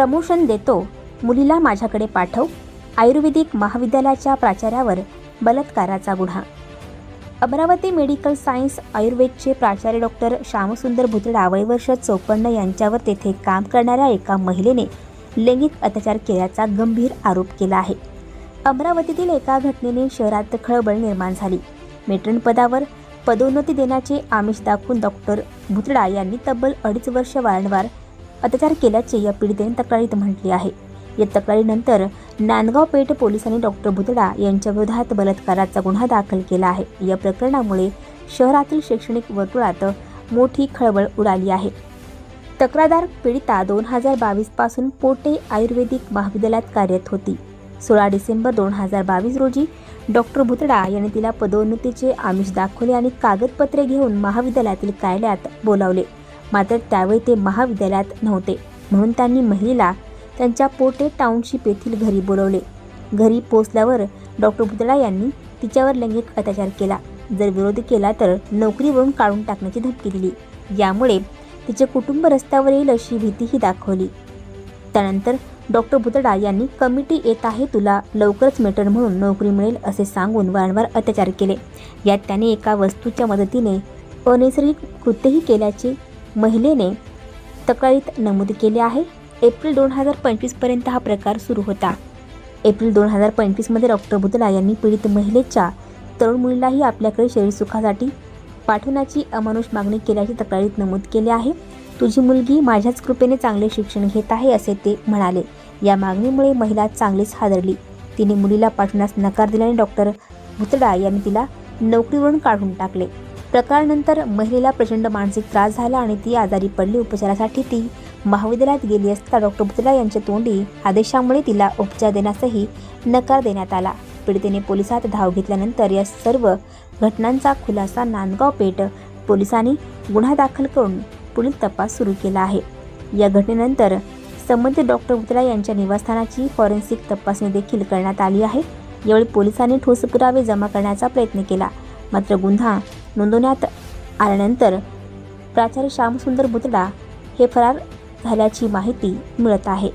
Promotion देतो मुलीला माझ्याकडे पाठव आयुर्वेदिक महाविद्यालयाच्या प्राचार्यावर बलात्काराचा गुन्हा. अमरावती मेडिकल सायन्स आयुर्वेदचे प्राचार्य डॉक्टर श्यामसुंदर भुतडा वयवर्ष चौपन्न यांच्यावर तेथे काम करणाऱ्या एका महिलेने लैंगिक अत्याचार केल्याचा गंभीर आरोप केला आहे. अमरावतीतील एका घटनेने शहरात खळबळ निर्माण झाली. मेट्रन पदावर पदोन्नती देण्याचे आमिष दाखवून डॉक्टर भुतडा यांनी तब्बल अडीच वर्ष वारंवार अत्याचार केल्याचे या पीडितेने तक्रारीत म्हटले आहे. या तक्रारीनंतर नांदगाव पेठ पोलिसांनी डॉक्टर भुतडा यांच्या विरोधात बलात्काराचा गुन्हा दाखल केला आहे. या प्रकरणामुळे शहरातील शैक्षणिक वर्तुळात मोठी खळबळ उडाली आहे. तक्रारदार पीडिता दोन हजार बावीसपासून पोटे आयुर्वेदिक महाविद्यालयात कार्यरत होती. सोळा डिसेंबर दोन हजार बावीस रोजी डॉक्टर भुतडा यांनी तिला पदोन्नतीचे आमिष दाखवले आणि कागदपत्रे घेऊन महाविद्यालयातील कार्यालयात बोलावले. मात्र त्यावेळी ते महाविद्यालयात नव्हते. म्हणून त्यांनी महिलेला त्यांच्या पोटे टाउनशिप येथील घरी बोलवले. घरी पोचल्यावर डॉक्टर भुतडा यांनी तिच्यावर लैंगिक अत्याचार केला. जर विरोध केला तर नोकरीवरून काढून टाकण्याची धमकी दिली. यामुळे तिचे कुटुंब रस्त्यावर येईल अशी भीतीही दाखवली. त्यानंतर डॉक्टर भुतडा यांनी कमिटी येत आहे तुला लवकरच मेटर म्हणून नोकरी मिळेल असे सांगून वारंवार अत्याचार केले. यात त्याने एका वस्तूच्या मदतीने अनैसर्गिक कृत्यही केल्याचे महिलेने तक्रारीत नमूद केले आहे. एप्रिल दोन हजार पंचवीसपर्यंत हा प्रकार सुरू होता. एप्रिल दोन हजार पंचवीसमध्ये डॉक्टर बुदला यांनी पीडित महिलेच्या तरुण मुलीलाही आपल्याकडे शरीरसुखासाठी पाठवण्याची अमानुष मागणी केल्याची तक्रारीत नमूद केले आहे. तुझी मुलगी माझ्याच कृपेने चांगले शिक्षण घेत आहे असे ते म्हणाले. या मागणीमुळे महिला चांगलीच हादरली. तिने मुलीला पाठवण्यास नकार दिल्याने डॉक्टर भुतडा यांनी तिला नोकरीवरून काढून टाकले. प्रकारानंतर महिलेला प्रचंड मानसिक त्रास झाला आणि ती आजारी पडली. उपचारासाठी ती महाविद्यालयात गेली असता डॉक्टर बुतला यांच्या तोंडी आदेशामुळे तिला उपचार देण्यासही नकार देण्यात आला. पीडितेने पोलिसात धाव घेतल्यानंतर या सर्व घटनांचा खुलासा नांदगाव पेठ पोलिसांनी गुन्हा दाखल करून पुढील तपास सुरू केला आहे. या घटनेनंतर संबंधित डॉक्टर बुतला यांच्या निवासस्थानाची फॉरेन्सिक तपासणी देखील करण्यात आली आहे. यावेळी पोलिसांनी ठोस पुरावे जमा करण्याचा प्रयत्न केला. मात्र गुन्हा नोंदवण्यात आल्यानंतर प्राचार्य श्यामसुंदर बुतडा हे फरार झाल्याची माहिती मिळत आहे.